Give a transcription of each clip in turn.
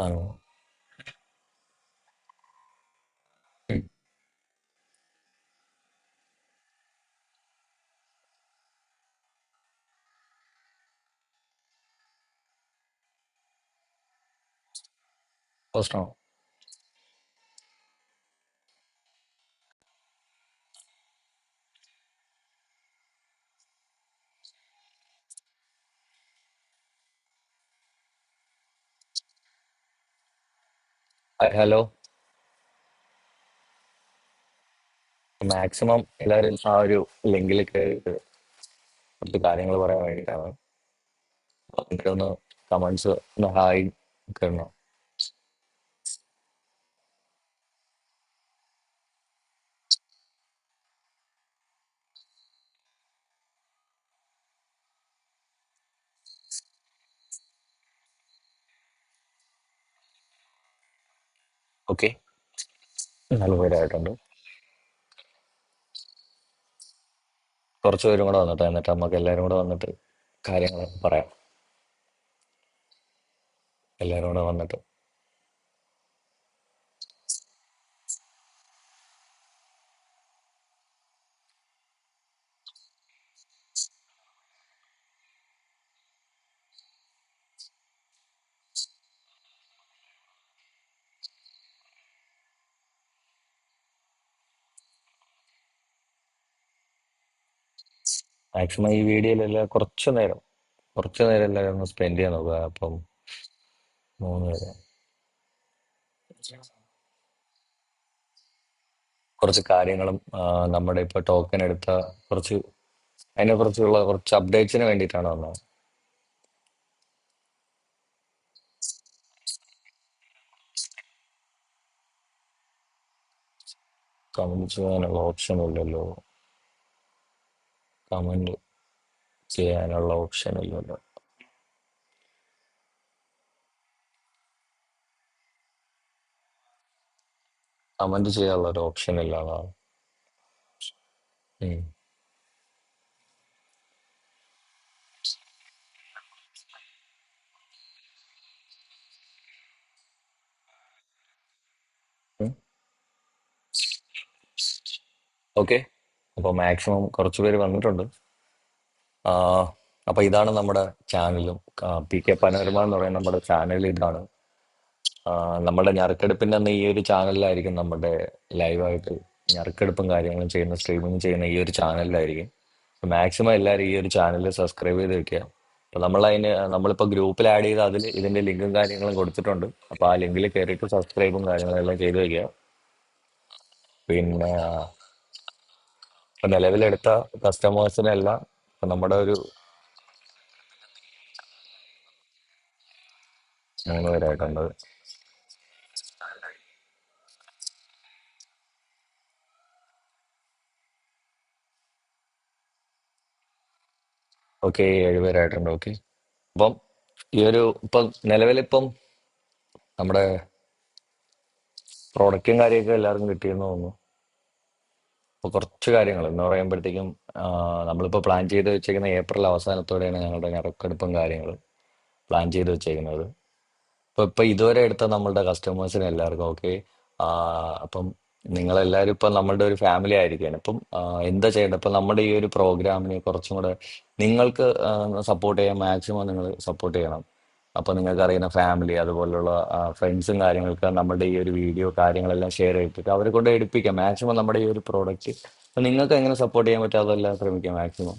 あの、うん。フうースト hi, hello maximum എല്ലാവരും ആ ഒരു ലിങ്കിൽ കയറിയിട്ട് കുറച്ച് കാര്യങ്ങൾ പറയാൻ വേണ്ടിയിട്ടാണ്. എനിക്കൊന്ന് കമന്റ്സ് ഒന്ന് ഹായ് കയറണം ഓക്കെ. നല്ല പേരായിട്ടുണ്ട്. കുറച്ച് പേരും കൂടെ വന്നിട്ട് എന്നിട്ട് നമുക്ക് എല്ലാവരും കൂടെ വന്നിട്ട് കാര്യങ്ങൾ പറയാം. എല്ലാവരും കൂടെ വന്നിട്ട്. മാക്സിമം ഈ വീഡിയോയിലെല്ലാം കുറച്ച് നേരം കുറച്ച് നേരം എല്ലാവരും ഒന്ന് സ്പെൻഡ് ചെയ്യാൻ നോക്കുക. അപ്പം മൂന്ന് പേര്. കുറച്ച് കാര്യങ്ങളും നമ്മുടെ ഇപ്പൊ ടോക്കൺ എടുത്ത കുറച്ച് അതിനെ കുറിച്ചുള്ള കുറച്ച് അപ്ഡേറ്റ്സിന് വേണ്ടിയിട്ടാണ് വന്നത്. കമന്റ് ചെയ്യാനുള്ള ഓപ്ഷൻ ഇല്ലല്ലോ. കമന്റ് ചെയ്യാനുള്ള ഓപ്ഷൻ ഇല്ലല്ലോ. കമന്റ് ചെയ്യാനുള്ള ഒരു ഓപ്ഷൻ ഇല്ല ഓക്കെ. ഓക്കെ. അപ്പോൾ മാക്സിമം കുറച്ച് പേര് വന്നിട്ടുണ്ട്. ആ, അപ്പൊ ഇതാണ് നമ്മുടെ ചാനലും പി കെ പനോരമ എന്ന് പറയുന്ന നമ്മുടെ ചാനൽ ഇതാണ്. നമ്മുടെ ഞറുക്കെടുപ്പിന്റെ അന്ന് ഈ ഒരു ചാനലിലായിരിക്കും നമ്മുടെ ലൈവായിട്ട് ഞറുക്കെടുപ്പും കാര്യങ്ങളും ചെയ്യുന്ന സ്ട്രീമിങ് ചെയ്യുന്ന ഈ ഒരു ചാനലിലായിരിക്കും മാക്സിമം എല്ലാവരും ഈ ഒരു ചാനൽ സബ്സ്ക്രൈബ് ചെയ്ത് വെക്കുക. അപ്പോൾ നമ്മൾ അതിന് നമ്മളിപ്പോ ഗ്രൂപ്പിൽ ആഡ് ചെയ്ത് അതിൽ ഇതിന്റെ ലിങ്കും കാര്യങ്ങളും കൊടുത്തിട്ടുണ്ട്. അപ്പോൾ ആ ലിങ്കിൽ കയറിയിട്ട് സബ്സ്ക്രൈബും കാര്യങ്ങളും എല്ലാം ചെയ്ത് വെക്കുക. പിന്നെ ഇപ്പൊ നിലവിലെടുത്ത കസ്റ്റമേഴ്സിനെല്ലാം ഇപ്പൊ നമ്മുടെ ഒരു മൂന്ന് പേരായിട്ടുണ്ട് ഓക്കെ ഏഴുപേരായിട്ടുണ്ട് ഓക്കെ. അപ്പം ഈ ഒരു ഇപ്പം നിലവിലിപ്പം നമ്മുടെ പ്രോഡക്റ്റും കാര്യമൊക്കെ എല്ലാവർക്കും കിട്ടിയെന്ന് തോന്നുന്നു. അപ്പൊ കുറച്ച് കാര്യങ്ങൾ. എന്ന് പറയുമ്പോഴത്തേക്കും നമ്മളിപ്പോൾ നമ്മളിപ്പോ പ്ലാൻ ചെയ്ത് വെച്ചേക്കുന്ന ഏപ്രിൽ അവസാനത്തോടെയാണ് ഞങ്ങളുടെ ഞറക്കെടുപ്പും കാര്യങ്ങൾ പ്ലാൻ ചെയ്ത് വെച്ചേക്കുന്നത്. അപ്പോൾ ഇപ്പൊ ഇതുവരെ എടുത്ത നമ്മളുടെ കസ്റ്റമേഴ്സിന് എല്ലാവർക്കും ഓക്കെ അപ്പം നിങ്ങളെല്ലാവരും ഇപ്പൊ നമ്മളുടെ ഒരു ഫാമിലി ആയിരിക്കുകയാണ്. ഇപ്പം എന്താ ചെയ്യേണ്ടത്? ഇപ്പൊ നമ്മുടെ ഈ ഒരു പ്രോഗ്രാമിന് കുറച്ചും കൂടെ നിങ്ങൾക്ക് സപ്പോർട്ട് ചെയ്യാൻ മാക്സിമം നിങ്ങൾ സപ്പോർട്ട് ചെയ്യണം. അപ്പൊ നിങ്ങൾക്ക് അറിയുന്ന ഫാമിലി അതുപോലുള്ള ഫ്രണ്ട്സും കാര്യങ്ങൾക്ക് നമ്മുടെ ഈ ഒരു വീഡിയോ കാര്യങ്ങളെല്ലാം ഷെയർ ചെയ്തിട്ട് അവരെ കൊണ്ട് എടുപ്പിക്കാം. മാക്സിമം നമ്മുടെ ഈ ഒരു പ്രോഡക്റ്റ് നിങ്ങൾക്ക് എങ്ങനെ സപ്പോർട്ട് ചെയ്യാൻ പറ്റും അതെല്ലാം ശ്രമിക്കാം മാക്സിമം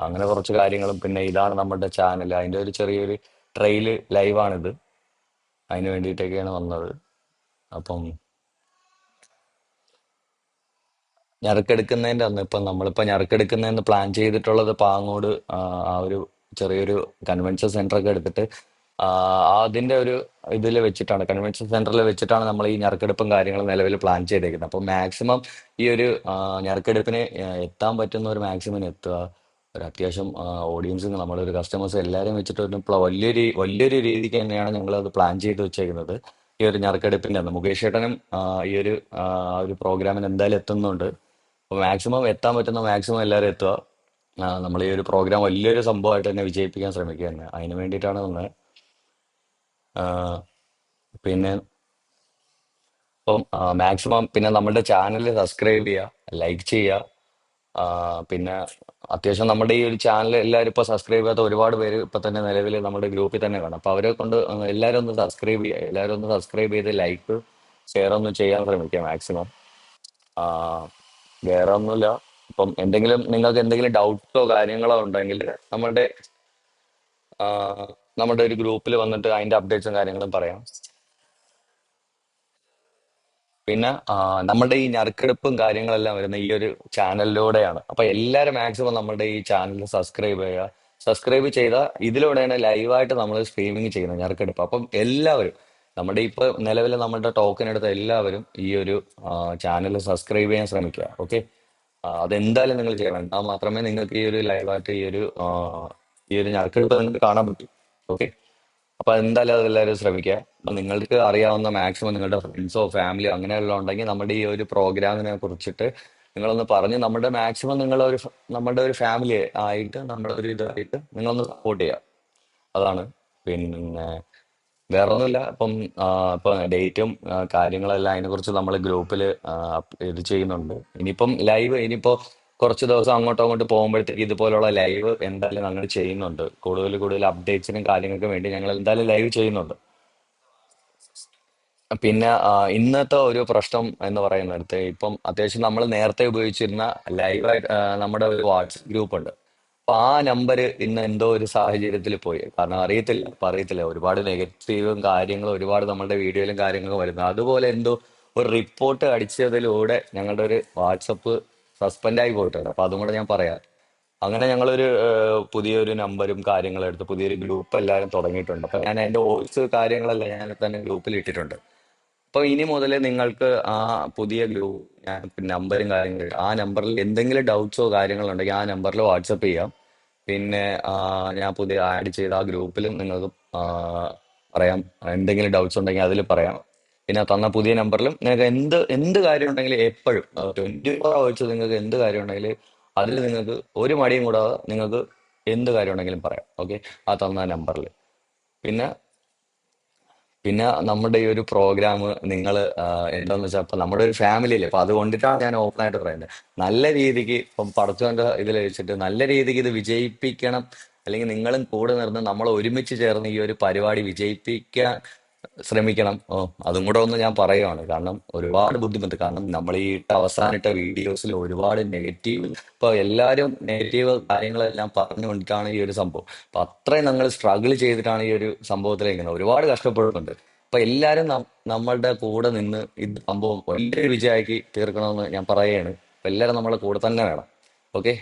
അങ്ങനെ കുറച്ച് കാര്യങ്ങളും പിന്നെ ഇതാണ് നമ്മുടെ ചാനൽ അതിന്റെ ഒരു ചെറിയൊരു ട്രെയിൽ ലൈവാണിത് അതിന് വേണ്ടിയിട്ടൊക്കെയാണ് വന്നത്. അപ്പം ഞറുക്കെടുക്കുന്നതിന്റെ അന്ന് ഇപ്പം നമ്മളിപ്പോ ഞറുക്കെടുക്കുന്നതെന്ന് പ്ലാൻ ചെയ്തിട്ടുള്ളത് പാങ്ങോട് ആ ഒരു ചെറിയൊരു കൺവെൻഷൻ സെന്റർ ഒക്കെ എടുത്തിട്ട് അതിന്റെ ഒരു ഇതിൽ വെച്ചിട്ടാണ് കൺവെൻഷൻ സെന്ററിൽ വെച്ചിട്ടാണ് നമ്മൾ ഈ ഞറുക്കെടുപ്പും കാര്യങ്ങളും നിലവിൽ പ്ലാൻ ചെയ്തേക്കുന്നത്. അപ്പോൾ മാക്സിമം ഈ ഒരു ആ, ഞറുക്കെടുപ്പിന് എത്താൻ പറ്റുന്ന ഒരു മാക്സിമം എത്തുക. ഒരു അത്യാവശ്യം ഓഡിയൻസ് നമ്മുടെ ഒരു കസ്റ്റമേഴ്സ് എല്ലാവരും വെച്ചിട്ട് ഒരു വലിയൊരു വലിയൊരു രീതിക്ക് തന്നെയാണ് ഞങ്ങൾ അത് പ്ലാൻ ചെയ്ത് വെച്ചേക്കുന്നത്. ഈ ഒരു ഞറുക്കെടുപ്പിന്റെ അന്ന് മുകേഷ് ഏട്ടനും ഈ ഒരു ആ, ഒരു പ്രോഗ്രാമിന് എന്തായാലും എത്തുന്നുണ്ട്. അപ്പോൾ മാക്സിമം എത്താൻ പറ്റുന്ന മാക്സിമം എല്ലാവരും എത്തുക. നമ്മൾ ഈ ഒരു പ്രോഗ്രാം വലിയൊരു സംഭവമായിട്ട് തന്നെ വിജയിപ്പിക്കാൻ ശ്രമിക്കുക തന്നെ അതിന് വേണ്ടിയിട്ടാണ് വന്നത് പിന്നെ അപ്പം മാക്സിമം പിന്നെ നമ്മുടെ ചാനൽ സബ്സ്ക്രൈബ് ചെയ്യുക ലൈക്ക് ചെയ്യുക പിന്നെ അത്യാവശ്യം നമ്മുടെ ഈ ഒരു ചാനൽ എല്ലാവരും ഇപ്പോൾ സബ്സ്ക്രൈബ് ചെയ്യാത്ത ഒരുപാട് പേര് ഇപ്പം തന്നെ നിലവിൽ നമ്മുടെ ഗ്രൂപ്പിൽ തന്നെ കാണും. അപ്പോൾ അവരെ കൊണ്ട് എല്ലാവരും ഒന്ന് സബ്സ്ക്രൈബ് ചെയ്യുക എല്ലാവരും ഒന്ന് സബ്സ്ക്രൈബ് ചെയ്ത് ലൈക്ക് ഷെയർ ഒന്ന് ചെയ്യാൻ ശ്രമിക്കുക മാക്സിമം വേറെ ഒന്നുമില്ല. ഇപ്പം എന്തെങ്കിലും നിങ്ങൾക്ക് എന്തെങ്കിലും ഡൗട്ടോ കാര്യങ്ങളോ ഉണ്ടെങ്കിൽ നമ്മുടെ നമ്മുടെ ഒരു ഗ്രൂപ്പിൽ വന്നിട്ട് അതിന്റെ അപ്ഡേറ്റ്സും കാര്യങ്ങളും പറയാം. പിന്നെ നമ്മുടെ ഈ ഞറുക്കെടുപ്പും കാര്യങ്ങളെല്ലാം വരുന്ന ഈ ഒരു ചാനലിലൂടെയാണ്. അപ്പൊ എല്ലാവരും മാക്സിമം നമ്മുടെ ഈ ചാനൽ സബ്സ്ക്രൈബ് ചെയ്യുക. സബ്സ്ക്രൈബ് ചെയ്ത ഇതിലൂടെയാണ് ലൈവായിട്ട് നമ്മൾ സ്ട്രീമിംഗ് ചെയ്യുന്നത് ഞറുക്കെടുപ്പ്. അപ്പം എല്ലാവരും നമ്മുടെ ഇപ്പൊ നിലവിൽ നമ്മുടെ ടോക്കൺ എടുത്ത എല്ലാവരും ഈ ഒരു ചാനൽ സബ്സ്ക്രൈബ് ചെയ്യാൻ ശ്രമിക്കുക. ഓക്കെ അതെന്തായാലും നിങ്ങൾ ചെയ്യണം. എന്നാൽ മാത്രമേ നിങ്ങൾക്ക് ഈ ഒരു ലൈവായിട്ട് ഈ ഒരു ഈ ഒരു ഞറുക്കെടുപ്പ് നിങ്ങൾക്ക് കാണാൻ പറ്റൂ. ഓക്കെ. അപ്പൊ എന്തായാലും അതെല്ലാവരും ശ്രമിക്കുക. അപ്പൊ നിങ്ങൾക്ക് അറിയാവുന്ന മാക്സിമം നിങ്ങളുടെ ഫ്രണ്ട്സോ ഫാമിലിയോ അങ്ങനെയുള്ള ഉണ്ടെങ്കിൽ നമ്മുടെ ഈ ഒരു പ്രോഗ്രാമിനെ കുറിച്ചിട്ട് നിങ്ങളൊന്ന് പറഞ്ഞ് നമ്മുടെ മാക്സിമം നിങ്ങൾ ഒരു നമ്മുടെ ഒരു ഫാമിലി ആയിട്ട് നമ്മുടെ ഒരു ഇതായിട്ട് നിങ്ങളൊന്ന് സപ്പോർട്ട് ചെയ്യുക. അതാണ്. പിന്നെ വേറെ ഒന്നുമില്ല ഇപ്പം ഇപ്പൊ ഡേറ്റും കാര്യങ്ങളെല്ലാം അതിനെക്കുറിച്ച് നമ്മൾ ഗ്രൂപ്പിൽ ഇത് ചെയ്യുന്നുണ്ട്. ഇനിയിപ്പം ലൈവ് ഇനിയിപ്പോ കുറച്ച് ദിവസം അങ്ങോട്ടും അങ്ങോട്ട് പോകുമ്പോഴത്തേക്ക് ഇതുപോലുള്ള ലൈവ് എന്തായാലും ഞങ്ങൾ ചെയ്യുന്നുണ്ട്. കൂടുതൽ കൂടുതൽ അപ്ഡേറ്റ്സിനും കാര്യങ്ങൾക്കും വേണ്ടി ഞങ്ങൾ എന്തായാലും ലൈവ് ചെയ്യുന്നുണ്ട്. പിന്നെ ഇന്നത്തെ ഒരു പ്രശ്നം എന്ന് പറയുന്നിടത്ത് ഇപ്പം അത്യാവശ്യം നമ്മൾ നേരത്തെ ഉപയോഗിച്ചിരുന്ന ലൈവായിട്ട് നമ്മുടെ ഒരു വാട്സപ്പ് ഗ്രൂപ്പ് ഉണ്ട് അപ്പൊ ആ നമ്പർ ഇന്ന് എന്തോ ഒരു സാഹചര്യത്തിൽ പോയി. കാരണം അറിയത്തില്ല അപ്പൊ അറിയത്തില്ല. ഒരുപാട് നെഗറ്റീവും കാര്യങ്ങളും ഒരുപാട് നമ്മുടെ വീഡിയോയിലും കാര്യങ്ങളും വരുന്നു. അതുപോലെ എന്തോ ഒരു റിപ്പോർട്ട് അടിച്ചതിലൂടെ ഞങ്ങളുടെ ഒരു വാട്സപ്പ് സസ്പെൻഡ് ആയി പോയിട്ടുണ്ട്. അപ്പൊ അതും കൂടെ ഞാൻ പറയാം. അങ്ങനെ ഞങ്ങളൊരു പുതിയൊരു നമ്പരും കാര്യങ്ങളും എടുത്ത് പുതിയൊരു ഗ്രൂപ്പ് എല്ലാവരും തുടങ്ങിയിട്ടുണ്ട്. അപ്പൊ ഞാൻ അതിന്റെ വോയിസ് കാര്യങ്ങളെല്ലാം ഞാൻ തന്നെ ഗ്രൂപ്പിൽ ഇട്ടിട്ടുണ്ട്. അപ്പൊ ഇനി മുതൽ നിങ്ങൾക്ക് ആ പുതിയ ഗ്രൂപ്പ് ഞാൻ നമ്പറും കാര്യങ്ങളും ആ നമ്പറിൽ എന്തെങ്കിലും ഡൗട്ട്സോ കാര്യങ്ങളോ ഉണ്ടെങ്കിൽ ആ നമ്പറിൽ വാട്സപ്പ് ചെയ്യാം. പിന്നെ ഞാൻ പുതിയ ആഡ് ചെയ്ത ആ ഗ്രൂപ്പിലും നിങ്ങൾക്ക് പറയാം. എന്തെങ്കിലും ഡൗട്ട്സ് ഉണ്ടെങ്കിൽ അതിൽ പറയാം. പിന്നെ തന്ന പുതിയ നമ്പറിലും നിങ്ങൾക്ക് എന്ത് എന്ത് കാര്യം ഉണ്ടെങ്കിലും എപ്പോഴും ട്വന്റി ഫോർ അവേഴ്സ് നിങ്ങൾക്ക് എന്ത് കാര്യം ഉണ്ടെങ്കിലും അതിൽ നിങ്ങൾക്ക് ഒരു മടിയും കൂടാതെ നിങ്ങൾക്ക് എന്ത് കാര്യം ഉണ്ടെങ്കിലും പറയാം ഓക്കെ ആ തന്ന നമ്പറിൽ. പിന്നെ പിന്നെ നമ്മുടെ ഈ ഒരു പ്രോഗ്രാം നിങ്ങൾ എന്താന്ന് വെച്ചാൽ ഇപ്പൊ നമ്മുടെ ഒരു ഫാമിലി അല്ലേ അപ്പൊ അതുകൊണ്ടിട്ടാണ് ഞാൻ ഓപ്പൺ ആയിട്ട് പറയുന്നത്. നല്ല രീതിക്ക് ഇപ്പം പടച്ചവന്റെ ഇതിൽ വെച്ചിട്ട് നല്ല രീതിക്ക് ഇത് വിജയിപ്പിക്കണം. അല്ലെങ്കിൽ നിങ്ങളും കൂടെ നിർന്ന് നമ്മൾ ഒരുമിച്ച് ചേർന്ന് ഈ ഒരു പരിപാടി വിജയിപ്പിക്കാൻ ശ്രമിക്കണം. ഓ അതും കൂടെ ഒന്ന് ഞാൻ പറയുവാണ്. കാരണം ഒരുപാട് ബുദ്ധിമുട്ട്. കാരണം നമ്മൾ ഈ ഇട്ട അവസാനിട്ട വീഡിയോസിൽ ഒരുപാട് നെഗറ്റീവ് ഇപ്പൊ എല്ലാരും നെഗറ്റീവ് കാര്യങ്ങളെല്ലാം പറഞ്ഞുകൊണ്ടിട്ടാണ് ഈ ഒരു സംഭവം. അപ്പൊ അത്രയും ഞങ്ങൾ സ്ട്രഗിൾ ചെയ്തിട്ടാണ് ഈ ഒരു സംഭവത്തിലേക്ക്. ഒരുപാട് കഷ്ടപ്പെടുന്നുണ്ട് അപ്പൊ എല്ലാരും നമ്മളുടെ കൂടെ നിന്ന് ഇത് സംഭവം വലിയൊരു വിജയമാക്കി തീർക്കണമെന്ന് ഞാൻ പറയുകയാണ്. അപ്പൊ എല്ലാരും നമ്മളെ കൂടെ തന്നെ വേണം. ഓക്കെ?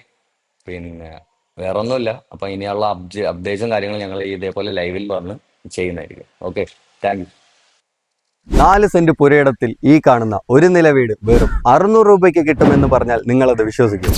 പിന്നെ വേറെ ഒന്നുമില്ല അപ്പൊ ഇനിയുള്ള അപ്ഡേറ്റ്സും കാര്യങ്ങളും ഞങ്ങൾ ഇതേപോലെ ലൈവിൽ വന്ന് ചെയ്യുന്നതായിരിക്കും. ഓക്കെ? താങ്ക് യു നാല് സെന്റ് പുരയിടത്തിൽ ഈ കാണുന്ന ഒരു നില വീട് വെറും അറുന്നൂറ് രൂപയ്ക്ക് കിട്ടുമെന്ന് പറഞ്ഞാൽ നിങ്ങളത് വിശ്വസിക്കും.